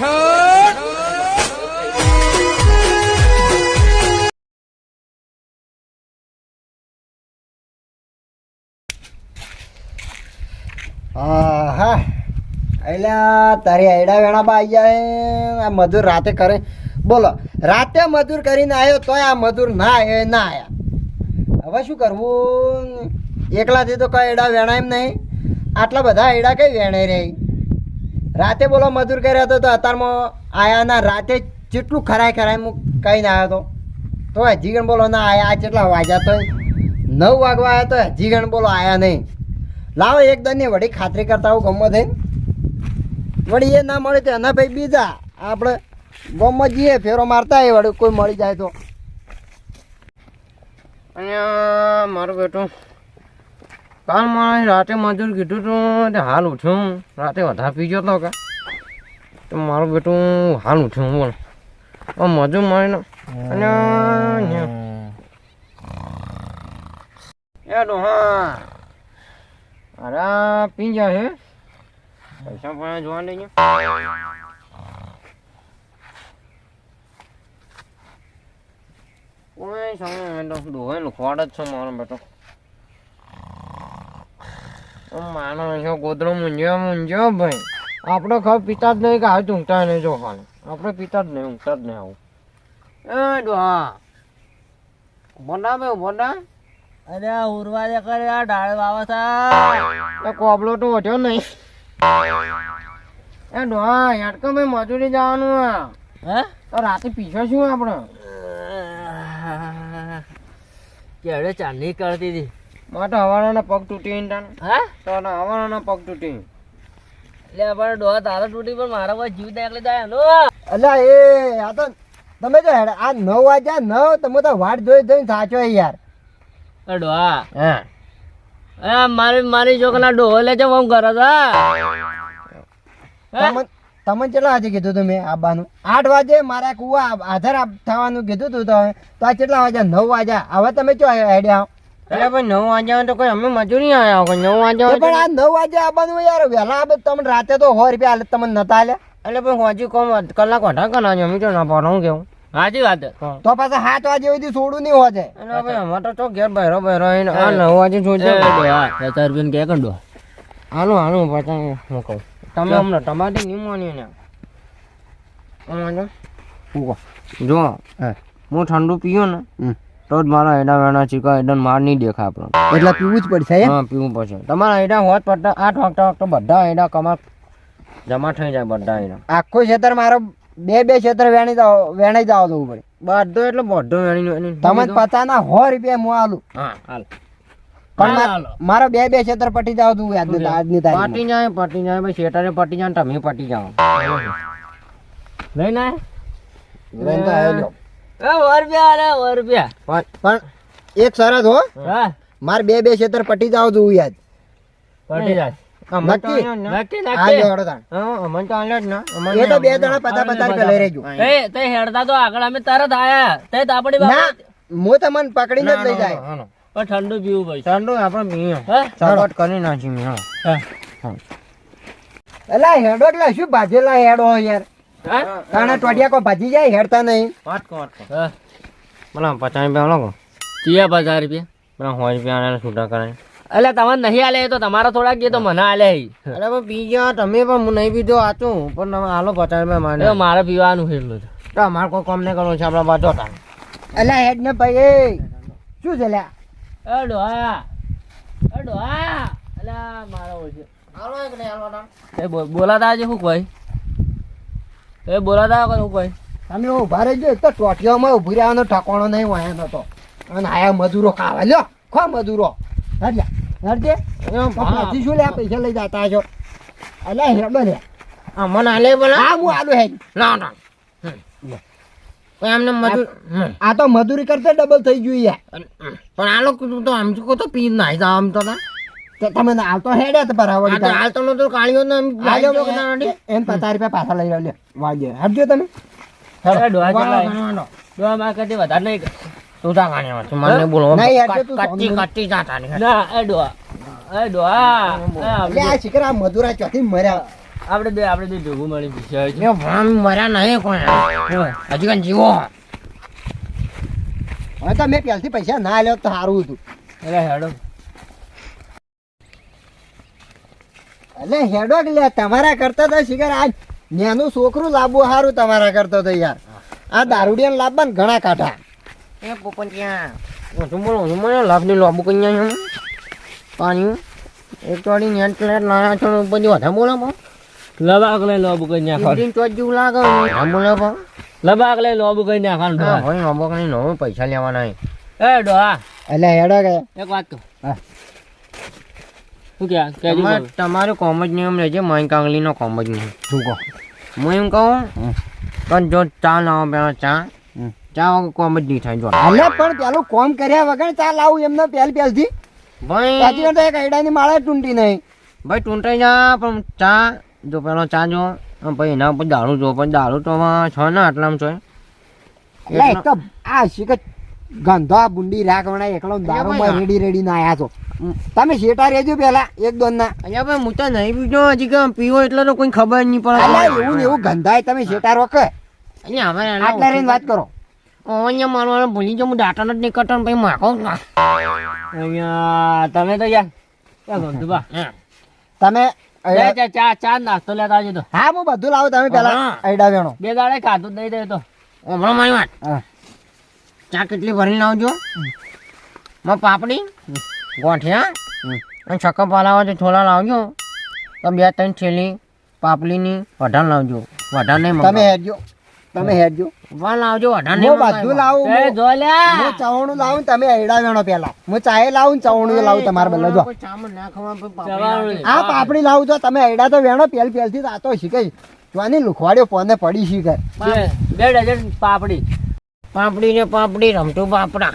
હા. એટલે તારી આયડા વેણા બા આવી જાય આ મજૂર રાતે કરે. બોલો, રાતે મજૂર કરીને આવ્યો તોય આ મજૂર ના આવ્યો ના આવ્યા હવે શું કરવું? એકલાથી તો કઈ એડા વેણા એમ નહીં. આટલા બધા એડા કઈ વેણે રે? રાતે બોલો મજૂર કર્યા હતો તો અત્યારમાં આયા ના રાતે જેટલું ખરાય ખરાય હું કઈ ના આવ્યો તો હજી ગણ બોલો, ના, આયા કેટલા વાગ્યા તો નવ વાગવા આવ્યો તો હજી ગણ બોલો, આયા નહીં. લાવો એક દનની વળી ખાતરી કરતા આવું ગમો થઈને. વળી એ ના મળે તો એના ભાઈ બીજા. આપણે ગમમાં જઈએ, ફેરો મારતા એ વળી કોઈ મળી જાય તો. અહીંયા મારું બેટું કાલ મારે રાતે મજૂર કીધું તું તે હાલ ઉઠ્યું. રાતે વધારે પી ગયો તો કે. તો મારું બેટું હાલ ઉઠ્યું બોલ. મજૂર મળીને અને એ ડોહા. અરે પી ગયા છે પૈસા પણ જોવા લઈ ગયા. સમય તો ડોહે લુખવાડ જ છે મારો બેટો. માનો છો ગોદડો મૂંઝ્યો મૂંઝ્યો ભાઈ. આપણે ખબર પીતા જ નહીં કે હાથ ઊંઘતા નહીં જો હાલ આપણે પીતા જ નહીં ઊંઘતા જ નહીં આવું. એ ડોહા. બે બોડા અરે આ ઉરવા દે કરે આ ડાળ વાવા એ કોબલો તો વધ્યો નહીં. એ ડોહા યાડકો ભાઈ મજૂરી જવાનું આ હે? તો રાતે પીછો શું આપણે? કેડે ચાંદની કરતી હતી. માટે હવાના પગ તૂટી હા? તો હવાના પગ તૂટી એટલે આપણે ડોહા તારા તૂટી પણ મારા પાસે જીવ દાખલે જાય નો અલ્યા એ આ તો તમે જો હેડ આ નવ વાગ્યા નવ તમે તો વાટ જોઈ જોઈને સાચો યાર. ડોહા. હા. એ મારી મારી છોકરા ડોહો લે છે ફોન કરે તમને તમને કેટલા વાગે કીધું તું મેં આવવાનું આઠ વાગે મારા કુવા આધાર આપ- થવાનું કીધું તું તો તો આ કેટલા વાગ્યા? નવ વાગ્યા. હવે તમે ચો આઈડિયા એટલે ભાઈ નવ વાગ્યા તો કોઈ અમે મજૂરી આવ્યા નવ વાગ્યા પણ આ નવ વાગે આવવાનું યાર વહેલા આવે તમને રાતે તો સો રૂપિયા હાલે તમને નતા હાલે એટલે ભાઈ હજી કોમ કલાક વધારે અમે તો ના પાડો હું કેવું? વાત તો પાછા સાત વાગે સુધી છોડું નહીં હોજે. અને ભાઈ અમારે તો ચો ઘેર બહેરો બહેરો આવીને આ નવ વાગે પચાસ રૂપિયા કે કંડો. હાલો હાલો પાછા તમે હમણાં તમારી નિમોની ને. જો હા. હું ઠંડુ પીયો ને હમ. તો જ મારા હેડા વેડા ચીકા હેડા માર નહીં દેખાય આપણને. એટલે પીવું જ પડશે હા પીવું પડશે. તમારા હેડા હોત પડતા આઠ વાગતા વાગતા બધા હેડા કમા જમા થઈ જાય બધા હેડા. આખું ક્ષેત્ર મારો બે બે ક્ષેત્ર વેણી જાવ વેણાઈ જાવ જવું પડે. બધો એટલે બધો વેણી તમે પચાના સો રૂપિયા હું આલું. હા હાલ. પણ માર- બે બે ક્ષેત્ર પટી જાવ તું આજની તારીખમાં. પટી જાય પટી જાય ભાઈ શેટરે પટી જાય તમે પટી જાઓ. લઈને લઈને તો આયો લ્યો. એ સો રૂપિયા અરે સો રૂપિયા પણ પણ એક શરત હો. હા. મારે બે બે ક્ષેત્ર પટી જાવ તું યાદ. પટી જાય. ઠંડુ પીવું ભાઈ ઠંડુ આપડે કરી નાખી હેડો એટલે શું ભાજેલા હેડો યાર? હા? કારણે ટોટિયા કો ભાજી જાય હેડતા નહીં. વાત કહો, વાત. હા? બોલો પચાસ રૂપિયા લોકો ચિયા પચાસ રૂપિયા. પેલા સો રૂપિયા આને છૂટા કરે એટલે તમને નહીં આલે તો તમારા થોડા ગયે તો મને આલે હી. અરે પણ પી ગયા તમે પણ હું નહીં પીધો આચું પણ તમે આલો પચાસ રૂપિયા મારે મારે પીવાનું છે એટલું. તો અમારે કોઈ કામ નહીં કરવું છે આપણા બાજુ હતા. એટલે હેડ ને ભાઈ શું છે લ્યા અડો હા અડો હા એટલે મારો બોલ- બોલાતા આજે શું કોઈ એ બોલાતા વખત ભાઈ કોઈ તમે ઊભા રહેજો એક તો ટોટિયામાં ઊભી રહેવાનો ઠકાણો નહીં હોય એનો તો અને આયા મજૂરો ખાવા. લ્યો ખો મજૂરો. હરજે. હરજે પછી શું લે પૈસા લઈ જતા છો? અલ્યા હેડો લે. આ મને આલે બોલા. હા હું આલુ હે ના ના. એમને મજૂર હમ. આ તો મજૂરી કરતા ડબલ થઈ ગયું યાર. પણ આ લોકો તો આમ તો તો પી નાઈ જાવ આમ તો તા. તમે ના હેડે તો બરાબર આ તો નતો કાળિયો ને આલ્યો. એમ પચાસ રૂપિયા પાછા લઈ લો વાગે હટજો તમે? હેડો. ડોહા ગણવાનો. ડોહા મારા કરતી વધારે નહીં તું તા કાણ્યો છે મને બોલો કચ્ચી કચ્ચી જાતા નહીં. ના એ ડોહા એ ડોહા લે આ શિખર મધુરા ચોથી મર્યા. આપણે બે આપણે બે જોગું મળી પૂછ્યા છે. ભણા મર્યા નહીં કોઈ. હજી કઈ જીવો? હવે તો મેં પહેલથી પૈસા ના લ્યો તો સારું હતું. અરે હેડો. એટલે હેડો કે લે તમારા કરતા તો શિકાર આ નેનું છોકરું લાવવું સારું તમારા કરતા તો યાર. આ દારૂડિયાને લાવવા ને ઘણા કાઢા એ પોપન ક્યાં? હું બોલો હું મને લાભની લોબુ કઈ અહીંયા પાણી? એક અડી નેટ પ્લેટ નાના છો ને ઉપર વધારે બોલે પણ. લબાક લઈ લોબુ કઈ નાખવાનું. ચોટ જેવું લાગે વધારે બોલે પણ. લબાક લઈ લોબુ કઈ નાખવાનું હા, ડોહા. ભાઈ કઈ નવો પૈસા લેવાના. એ ડો એટલે હેડો કે. એક વાત કહું. હા. શું કે તમારે કોમ જ નિયમ રહેશે મય કાંગલીનો કોમ જ નિયમ. શું કહો? હું એમ કહું પણ જો ચા લાવો પેલા ચા. ચા વગર કોમ જ નહીં થાય જો. અલે પણ પેલું કોમ કર્યા વગર ચા લાવું એમને પહેલ પહેલથી? ભાઈ પાછી વાર તો એક આઈડાની માળા ટૂંટી નહીં. ભાઈ ટૂંટાઈ જા પણ ચા જો પેલો ચા જો ભાઈ પછી એના ઉપર દારૂ જો પણ દારૂ તો છો ને આટલામાં છો. એક તો આ શીખ ગંધો આ બુંડી રાખ વણા એકલો દારૂમાં. રેડી રેડી ના આયા છો. તમે શેટા રેજો પેલા એક દોન ના અહીંયા ભાઈ હું તો નહીં પીજો હજી કે પીવો એટલે તો કોઈ ખબર નહીં પડે. એવું એવું ગંધાય તમે શેટા રોકે. અહીંયા હવે આટલા રહીને વાત કરો. અહીંયા મારવાનું ભૂલી જાઉં હું દાંતા જ નહીં કરતો ને પછી માખો અહીંયા તમે તો યાર ક્યાં ગમતું બા? તમે ચા ચા ચા નાસ્તો લેતા આવજો તો. હા હું બધું લાવું તમે પેલા. આઈડા વેણો. બે દાડે ખાધું નહીં રહ્યો તો. હમણાં મારી વાત. ચા કેટલી ભરીને લાવજો? માં પાપડી? ગોઠિયા? અને શક્કર પાલાવા છે છોલા લાવજો. તો બે ત્રણ થેલી પાપડીની વઢાણ લાવજો. વઢાણ નહીં તમે હેરજો હેડજો. તમે હેરજો વા લાવજો વઢાણ નહીં બધું. લાવું એ જો લ્યા હું ચવણું લાવું તમે આઈડા વેણો પેલા હું ચાય લાવું ને ચવણું લાવું તમારે બદલે. જો. આ પાપડી લાવું છો તમે આઈડા તો વેણો પેલ પેલથી તો આ તો શીખે. જોની લુખવાડ્યો પોને પડી શીખાય બે બે ડઝન પાપડી. પાપડી ને પાપડી રમતું પાપડા.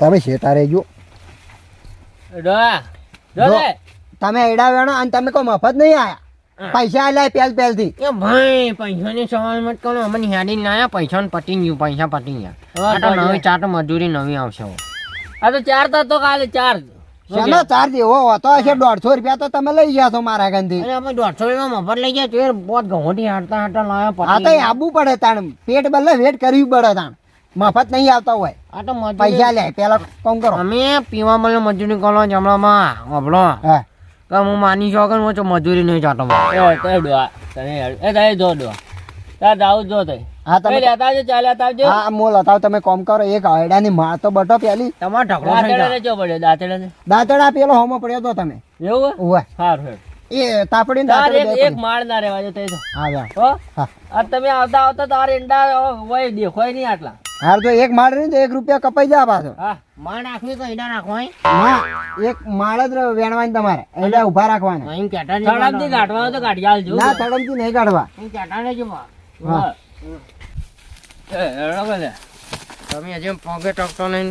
તમે શેતા રહેજો. લે તમે આઈડા વેણો અને તમે કોઈ મફત નહીં આયા. પૈસા આલ્યા પેલ પેલથી. એ ભાઈ પૈસાની સવાલ મત કરો અમને હેડી આયા પૈસા ને પટી ગયું પૈસા પટી ગયા. આ તો નવી ચાટ મજૂરી નવી આવશે. આ તો ચાર તો કાલે ચાર. શેનો ચાર્જ એવો હતો હશે દોઢસો રૂપિયા તો તમે લઈ ગયા છો મારા ગંધી અમે દોઢસો રૂપિયા મફત લઈ ગયા તો બહુ ઘઉંથી હાંટતા હાંટતા લાયા આ તો આબુ પડે તાણ. પેટ બદલે વેટ કરવી પડે તાણ. મફત નહીં આવતા હોય. આ તો પૈસા લે પેલા કોમ કરો. અમે પીવા મળે મજૂરી કરો જમણામાં હબળો હા. કે હું માની છો કે હું મજૂરી નહીં જાતો એ તે ડોહા તને એ તારે જો ડોહા તાર જાવ જો તે. હા તમે લેતા આવજો ચાલે લેતા આવજો. હા મો લતાવ તમે કોમ કરો એક આયડાની માળ તો બટો પેલી. તમારે ઢગલો થઈ દાંતેડે જાય. જો પડ્યો? દાંતેડે દાંતડા પેલો હોમો પડ્યો તો તમે. એવું હોય સારું હેડ. એ તાપડી તાર એક એક માળ ના રહેવા દે તે. હા હા? તમે આવતા આવતા તાર ઈંડા હોય દેખોય નહીં આટલા. હાર તો એક માળ રહી ને તો એક રૂપિયા કપાઈ જા પાછો. હા માં નાખવી તો ઈડા નાખવા હે? એક માળ જ વેણવાની તમારે. એટલે ઊભા રાખવાના. અહીં કેટા નહીં તળાવથી કાઢવા તો કાઢી આલજો. ના તડમથી નહીં કાઢવા. અહીં કેટા ને જો હા. એ, હેડો કે તમે હજી પોગે ટકતો નહીં.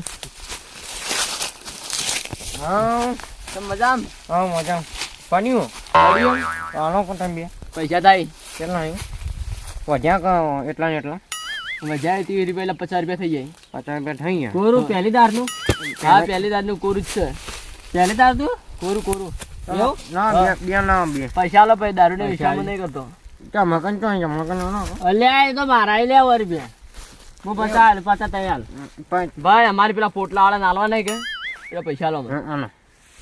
હા. તો મજામ? હા મજા બન્યું? આનો કોણ તમે પૈસા થાય. કેટલા આવ્યું વધ્યા એટલા ને એટલા? મજા આવી રૂપિયા પચાસ રૂપિયા થઈ જાય. પચાસ રૂપિયા થઈ ગયા? કોરું? પહેલી દારનું? હા પહેલી દારનું કોરું જ છે. પહેલી દારનું? કોરું કોરું. ના બે બે ના બે. પૈસા આલો પછી દારૂ ને વિશ્રામ નહીં કરતો. ચમકન તો અહીં ચમકન નો અલ્યા એ તો મારા લે રૂપિયા હું પચાસ પચાસ તૈયાર ભાઈ અમારે પેલા પોટલા વાળા નાલવા નહીં કે? એટલે પૈસા લો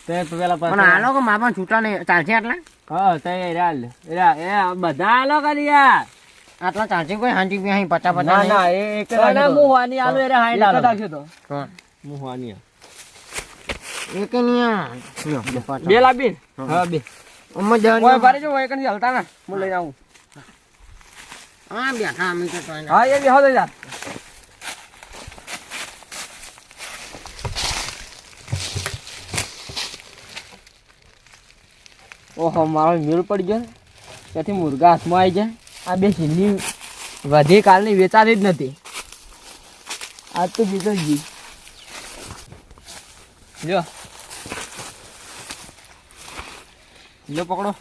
તે પેલા પણ પૈસા આનો માપા છૂટા નહીં? ચાલશે આટલા? હા તે રહ્યા આ બધા આલો યાર. આટલા ચાલશે કોઈ હાંજી બી અહીં પચાસ પચાસ ના ના એ એક ના હું વાની આલો એરે હાઈટ રાખ્યો તો. હું વાની એક આ. બે લાબી હા બે. આમાં જવાનું. જો ઓય કણ હલતા ના. હું લઈને આવું. હા બેઠા અમે તો હા એ બી હવે યાર ઓહો મારો મેળ પડી ગયો ત્યાંથી મુર્ગા હાથમાં આવી જાય. આ બે સિંધી વધે કાલની વેચાતી જ નથી. આજ તો બીજો જી જો. લ્યો. પકડો.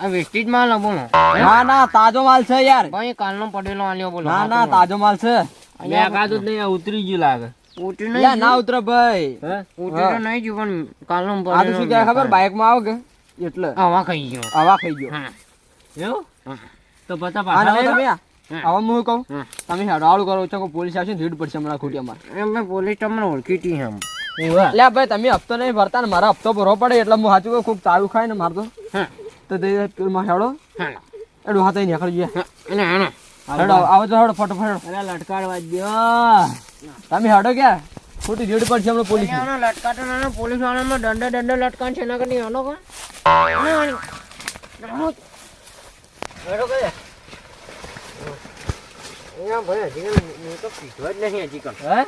આ વેસ્ટેજ માલ આ બોલો. ના ના તાજો માલ છે યાર. ભાઈ કાલનો પડેલો આલ્યો બોલો. ના ના તાજો માલ છે. અહીંયા કાજો જ નહીં ઉતરી ગયું લાગે. ઉતરી નહીં ના ઉતરે ભાઈ. ઉતરે તો નહીં જ્યું, પણ કાલનો આ તો શું કહે ખબર? બાઇકમાં આવો કે? એટલે. આવા ખાઈ ગયો. આવા ખાઈ ગયો. હા. એવું? હા. તો પતા પાછા લઈ લો. તમે હા. આવા હું કહું? તમે હેડાળું કરો છો પોલીસ આવશે ને રીડ પડશે હમણાં ખોટી અમારે એમ પોલીસ તમને ઓળખી હતી એમ એટલે ભાઈ તમે હપ્તો નહીં ભરતા ને મારા હપ્તો ભરવો પડે એટલે હું સાચું કહું ખૂબ તારું ખાય ને મારતો તો. તે પેલું હેડો. નીકળી. એને હેડો આવો તો હેડો ફટોફટ અરે લટકાડવા દો તમે હેડો ક્યાં? ખોટી રેડ હમણાં પોલીસ આનો લટકાતો પોલીસ વાળામાં દંડે દંડે લટકાન છે એના કરતી આનો કોણ? અહીંયા ભાઈ હજી હું તો પીધો જ નહીં હજી. હે?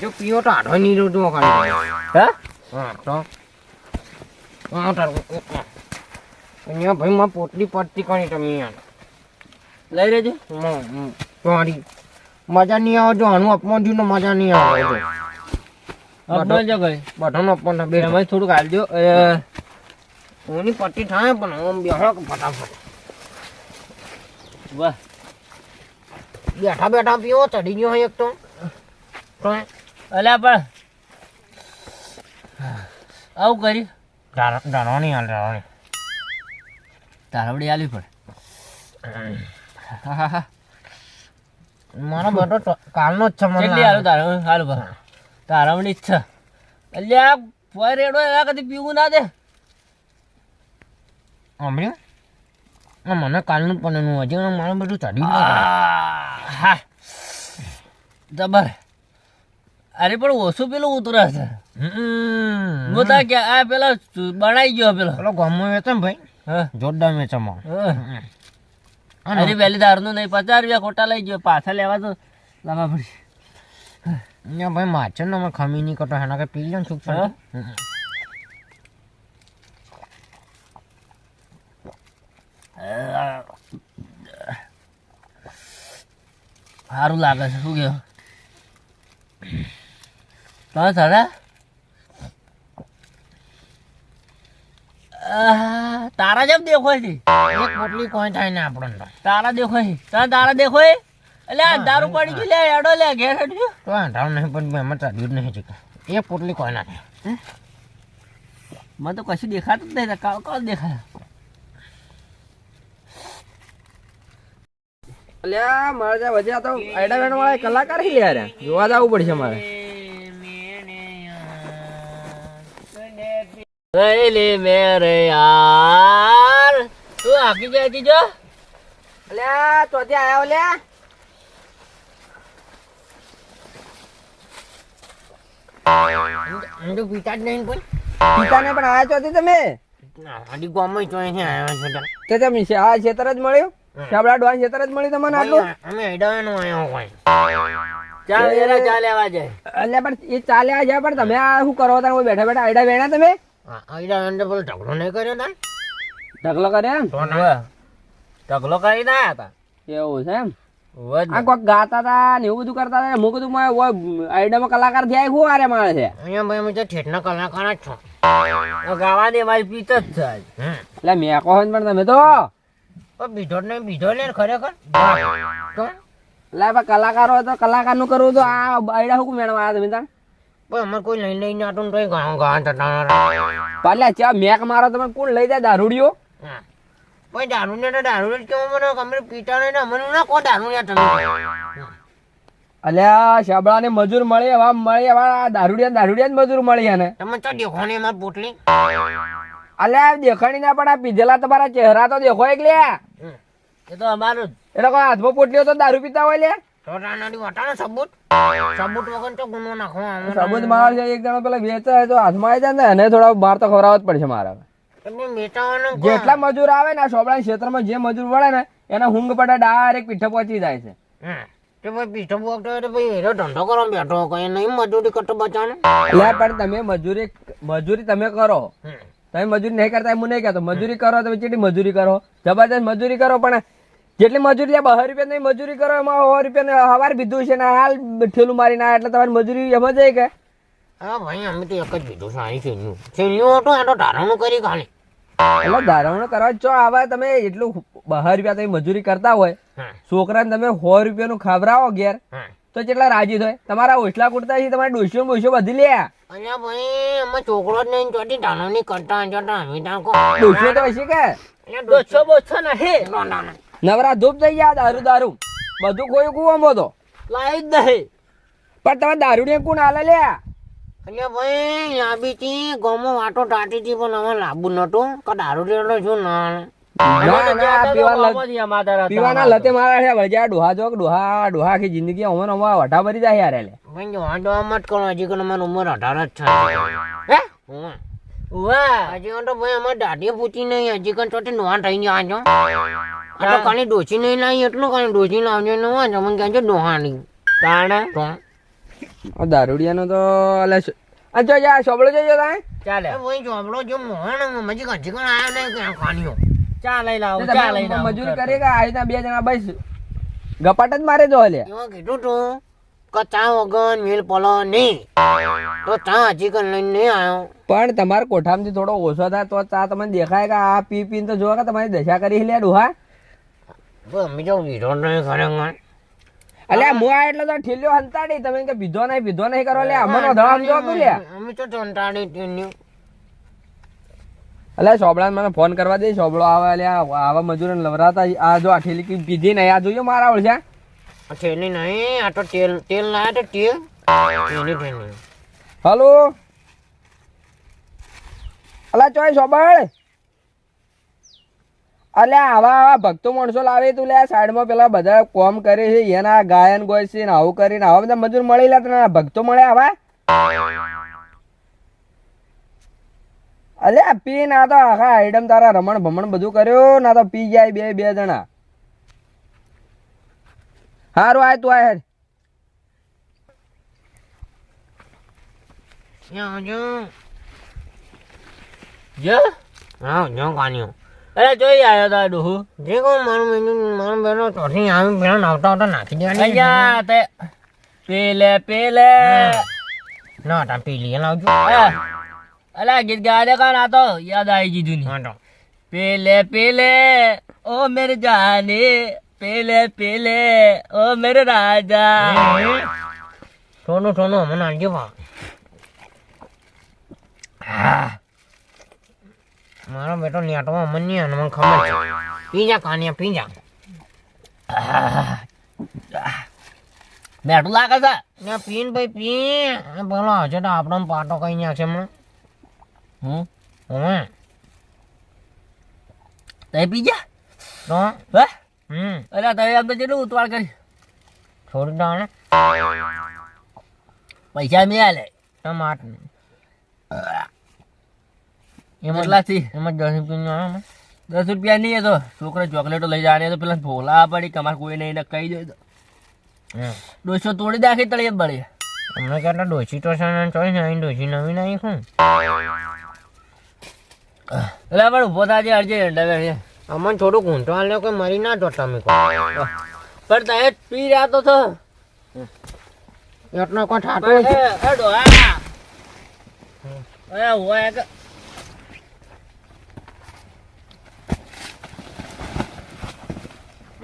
જો પીવો તો આઢો નહીં રહ્યો ખાલી. હે? હા તો. હા તારું અહીંયા ભાઈ માં પોટલી પડતી કરી તમે લઈ લેજો. મજા નહીં આવે જો આનું અપમાન થયું મજા નહીં આવે. અપમાન જો ગઈ બધાનું અપમાન. બે થોડુંક હાલજો ઓની પટ્ટી થાય પણ ઓમ બેહો ફટાફટ. વાહ. બેઠા બેઠા પીવો ચડી ગયો એક તો. અલ્યા પણ. આવું કરી. જાણવાની હાલ જાણવાની તારવડી આલી પણ. મારો બેટો કાલનો જ છે મને. કેટલી હાલું તારે હાલું તારવડી જ છે. અલ્યા ફોય રેડો એના કદી પીવું ના દે. સાંભળ્યું આ મને કાલનું પણ એનું હજી મારું બધું ચડી હા. જબર. અરે પણ ઓછું પેલું ઉતરે છે. હું તા કે આ પેલા બનાવી ગયો પેલો. પેલો ગમો વેચે ને ભાઈ? હા. જોરદાર વેચે અરે પહેલી દારનું નહીં પચાસ રૂપિયા ખોટા લઈ ગયો. પાછા લેવા તો પડશે. અહીંયા ભાઈ માછર ને અમે ખમી નહીં કરતો. એના કે પી લો સુખ હા? શાંતિ. સારું લાગે છે શું કહ્યું તમે સડા તારા જેમ દેખો છે. એક પોટલી કોઈ થાય ને આપણને તારા દેખો છે. તને તારા દેખો એટલે આ દારૂ પડી ગયું લે એડો લે ઘેર હેડજો તો આંધાવ નહીં પણ એમાં તાર દૂર નહીં ચીકું એક પોટલી કોઈ ના મને તો કશું દેખાતું જ નહીં કાળ કાળ દેખાય? અલ્યા મારે ત્યાં વજે તો બેન વાળા કલાકાર હી લે રે જોવા જવું પડશે મારે. લે મેરે યાર. તું આખી જાય તી જો? અલ્યા તો ત્યાં આવ્યો લ્યા. હું તો પીતા જ નહીં કોઈ. પિતાને પણ આયા છો તમે? આડી ગોમાં તો અહીં આવ્યા છે. તે તમે આ ખેતર જ મળ્યું? શાબડા ડોન ખેતર જ મળી તમને આટલું? અમે હેડાવાનું આવ્યો હોય. ચા લેવા ચા લેવા જાય. એટલે પણ એ ચા લેવા જાય પણ તમે આ શું કરો તમે બેઠા બેઠા આઈડા વેણા તમે? આઈડા અંદર બોલ ઢગલો નહીં કર્યો ના ઢગલો કરે એમ? તો ના. ઢગલો કરી ના હતા. એવું છે એમ? આ કોક ગાતા હતા ને એવું બધું કરતા હતા હું કીધું મેં આઈડામાં કલાકાર થયા શું આરે મારે છે? અહીંયા ભાઈ અમે તો ઠેઠના કલાકાર જ છો. ગાવા દે મારી પીત જ છે એટલે મેં કહો પણ તમે તો. લે ને ખરેખર? તો કલાકારો તો કલાકારનું કરવું તો આ આઈડા શું મેળવા આવ્યા તમે પણ અમારે કોઈ લઈ લઈને આટું તો ગાવા ગાવા ચટાણા ચા મેક મારો તમે કોણ લઈ જાય દારૂડિયો? દારૂ ને તો દારૂ જ કેવો મને અમે પીતા નહીં ને અમને ના દારૂ ને તમે. અલ્યા ને મજૂર મળે એવા મળે હવે દારૂડિયા દારૂડિયા જ મજૂર મળી એને. તમે તો દેખો ને પોટલી? અલ્યા દેખાણી ના પણ આ પીધેલા તમારા ચહેરા તો દેખો એક લે. એ તો અમારું એટલે કોઈ હાથમાં પોટલીઓ તો દારૂ પીતા હોય લે? જેટલા મજૂર આવે ને સોબળા ક્ષેત્રમાં જે મજૂર વળે ને એના હુંગ પટા ડાયરેક્ટ પીઠે પહોંચી જાય છે. પણ તમે મજૂરી મજૂરી તમે કરો. તમે મજૂરી નહીં કરતા હું નહીં કહેતો. મજૂરી કરો તમે કેટલી મજૂરી કરો? જબરદસ્ત મજૂરી કરો પણ જેટલી મજૂરી લે બહાર રૂપિયા નહીં મજૂરી કરો એમાં સો રૂપિયા હવાર પીધું છે ને હાલ ઠેલું મારી ના એટલે તમારી મજૂરી એમ જ કે હા ભાઈ અમે તો એક જ પીધું છે અહીં છેલ્લું છેલ્લું હતું તો ધારણું કરી ખાલી. એટલે ધારવણ કરવા જો આવા તમે એટલું બહાર રૂપિયા તમે મજૂરી કરતા હોય છોકરાને તમે સો રૂપિયાનું ખવડાવો ઘેર તો કેટલા રાજી થાય? તમારા ઓછલા કુડતા છે તમારી ડોસીઓ બોસીઓ બધી લે. અહીંયા ભાઈ અમે છોકરો જ નહીં ચોટી ધાનોની કરતા ચોટા અમે ત્યાં દોસ્તો તો હશે કે? દોઢસો બોસો નહીં નવરા ધૂપ થઈ ગયા દારૂ દારૂ. બધું કોઈ કુવામાં તો લાવી જ નહીં. પણ તમે દારૂ ને કોણ આલે લ્યા અને ભાઈ લાંબી થી ગમો વાટો ટાટી હતી પણ અમે લાંબુ નતું કે દારૂ રેડો છું ના ના ના પીવાના લતે મારા છે વળજા ડોહા જોક ડોહા ડોહા આખી જિંદગી અમર અમાર વટા ભરી જાય યાર એટલે ભાઈ જોવા જોવા મત કરો હજી કે અમારી ઉંમર અઢાર જ છે. હે? વાહ હજી તો ભાઈ અમારે દાઢી પૂછી નહીં હજી કણ ચોથી નોવા થઈ ગયા છો આ તો ડોસી નહીં લાવી એટલું ખાલી ડોસી લાવજો ને વાંચો મને કહેજો ડોહાની. તાણે? તો આ દારૂડિયાનો તો અલે આ જો જા સોબળો જોજો તાય ચાલે. ભાઈ ચોપડો જો મોહન મજી કણ હજી કણ આવ્યો નહીં ખાણીઓ ચા લઈ લાવો તે તમે મજૂરી કરી કે આ રીતના બે જણા બસ ગપાટ જ મારે જો લે. કીધું તું કે ચા વગર મેલ પલો નહીં. તો ચા હજી કણ લઈને નહીં આવ્યો. પણ તમારા કોઠામાંથી થોડો ઓછો થાય તો ચા તમને દેખાય કે આ પી પીને તો જોવા કે તમારી દશા કરી લે ડોહા અમે જો વિરોધ નહીં ખરેખર અલે હું આ એટલે તો ઠેલ્યો હંતાડી. તમે કે પીધો નહીં પીધો નહીં કરો લે અમને ધડામ જો લે અમે તો અલે સોબળા મને ફોન કરવા દે સોબળો આવે અલ્યા આવા મજૂરો લવરાતા આ જો આ ઠેલી કી પીધી નહીં આ જોયો મારા આ થેલી નહીં આ તો તેલ તેલ લાયા તો તેલ. હલો? અલા ચોય સોબળ અલે આવા આવા ભક્તો માણસો લાવે તું લે સાઈડમાં પેલા બધા કોમ કરે છે એના ગાયન ગોય છે ને આવું કરીને આવા બધા મજૂર મળી લે તને ભક્તો મળે આવા? અલે પી ના તો આખા આઈટમ તારા રમણ ભમણ બધું કર્યો ના તો પી જાય બે બે જણા. હારું આય તું આય હેર અરે જોઈ આવ્યો તા ડોહુ. જે કહું મારું મેનુ મારું બેનો ચોથી આવી પેલા નાવતા આવતા નાખી દેવાની તે પેલે પેલે. ના તા પીલી લાવજો. અલા ગીત ગાડે કાન આ તો યાદ આવી ગયું ને. પેલે પેલે ઓ મેરે જાને પેલે પેલે ઓ મેરે રાજા. થોડું થોડું મને આવજો ભા મારો બેટો નિયાટમાં મન નહીં અને મને ખબર છે. પીજા કાનિયા પીજા લાગે છે. ને પીન ભાઈ પી ભલો પેલો તો આપણો પાટો કઈ નાખશે હમણાં. હું હવે તે પી જા તો હે હમ અરે તમે આમ તો કેટલું ઉતવાળ કરી થોડી દાણે પૈસા મેં આલે ટમાટ એમાં કેટલાથી એમાં દસ રૂપિયા દસ રૂપિયા નહીં તો છોકરા ચોકલેટો લઈ જવાની તો પેલા ભોલા પડી કમાર કોઈ નહીં કહી દે તો હમ દોસ્તો તોડી નાખી તળીએ બળી અમને કેટલા ડોસી તો છે ને ચોઈ ને ડોસી નવી નહીં શું એટલે પણ ઊભો થાજે અર્જન્ટ હવે અમને થોડું ઘૂંટો આલ્યો કે મરી ના જો તમે પણ તમે પી રહ્યા તો છો એટલો કોઈ ઠાટો છે એ હોય કે.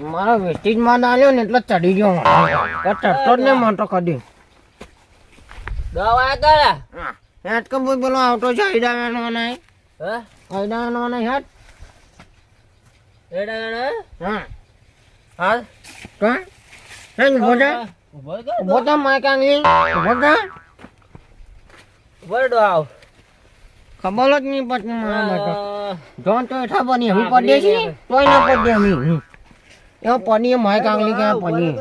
મારા વેસ્ટેજમાં આલ્યો ને એટલે ચડી ગયો ચડતો જ ને મોટો કદી દવા કરે હેટ બોલો આવતો છે હૈડાવાનો નહીં. હે? હૈડાવાનો નહીં હેટ એડા એડા? હા. હા તો? હે માઈક આંગલી ઊભો છે ઊભો ડોહા ખબર જ નહીં પડતી મારા જોન તો એઠા બની હમી પડી છે તોય ના પડી હમી એવો પડી માઈક આંગલી ક્યાં પડી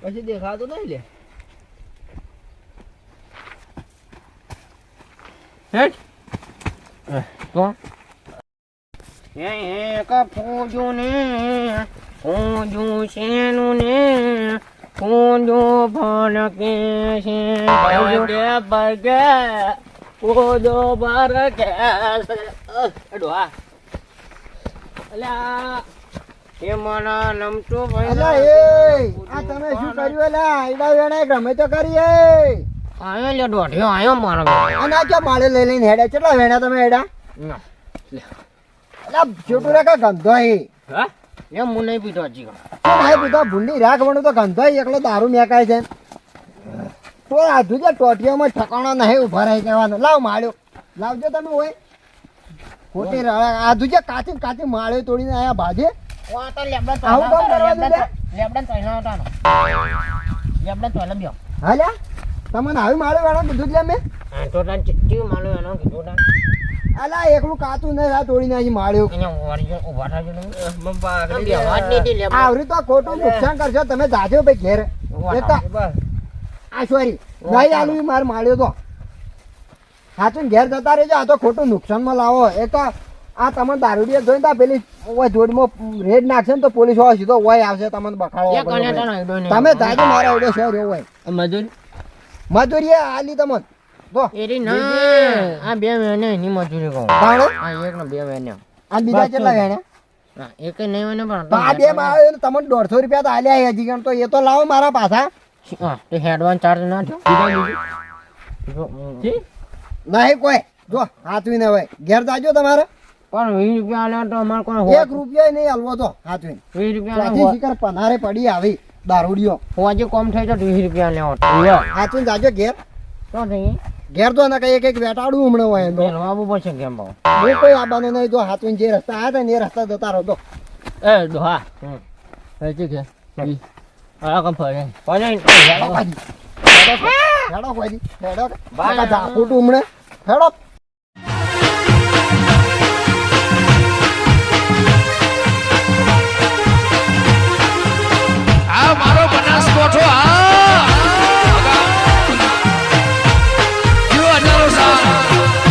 પછી દેખાતું નહીં લે. હેટ તો હે ને ફોજો શેનું ને ફોજો ભડકે છે. કે બરગે ઓદો બરગે ડોહા અલ્યા, એ મારા નમતો આ તમે શું કર્યું? એલા આઈડા વેણા ગમે તો કરીએ. આયો લે દોઢિયો આયો મારો. અને આ માળે લઈ લઈને હેડે કેટલા વેણા તમે હેડા ના. અલા છોટું રાખા ગંધો હી હા? એમ હું નહીં પીતો હજી ભાઈ બધા ભૂંડી રાખ વણું તો ગંધો હી એકલો દારૂ મેકાય છે. તો તો આધુ જે ટોટિયામાં ઠકાણો નહીં ઊભા રહી જવાનો લાવ માળ્યો. લાવજો તમે હોય ખોટી રા- આધુ જે કાચી કાચી માળ્યો તોડીને આયા ભાજે. લેબડા તો આવું કામ કરવા લેબડા લેબડા તો લેબડા તો લબ્યો હાલ્યા? તમને આવી માળ્યો વેણો કીધું લે મેં. આ તો તાન ચીટી માલો એનો કીધું તાન. અલા એકલું કાતું ને. આ તોડીને અહીં માળ્યો આવરી તો ખોટું નુકસાન કરશો તમે જાજો ભાઈ ઘેર. એ તો આ સોરી નહીં આલું માર માળ્યો તો. સાચું ઘેર જતા રહેજો આ તો ખોટું નુકસાનમાં લાવો. એ તો આ તમે દારૂડિયા જોઈને તા પેલી ઓય જોડમાં રેડ નાખશે ને તો પોલીસ વાળો સીધો ઓય આવશે તમને બખાડો તમે જાજો મારા શહેર એવો હોય. મજૂરી મજૂરી આલી તમને. તો એરી ના. આ બે મહિને એની મજૂરી કહું. તાણે આ એક ને બે મહિને આ બીજા કેટલા વેણે એક નહીં મહિને પણ આ બે માં આવે ને તમને દોઢસો રૂપિયા તો આલ્યા હજી ગણ તો એ તો લાવો મારા પાછા. હા તો હેડવાન ચાર્જ ના થયો. જો, જી? નહીં કોઈ. જો હાથવીને હવે. ઘેર જાજો તમારે. પણ વીસ રૂપિયા આલ્યા તો અમારે કોઈ એક રૂપિયા નહીં હાલવો તો હાથવીને. વીસ રૂપિયા પનારે પડી આવી. દારૂડિયો હોવાજે કોમ થઈ તો વીસ રૂપિયા લેવા તું જાજો ઘેર તો નહીં ઘેર તો ના કઈ એક એક વેટાડું હમણાં હોય તો આવું પડશે કેમ ભાવ હું કોઈ આવવાનું નહીં તો હાથવીને જે રસ્તા આવ્યા ને એ રસ્તા જતા રહો તો એ ડોહા હા હે છે કે. આ કમ ફરે પણ હેડો. હેડો કોઈ દી. હેડો. બાય. આ હમણાં હેડો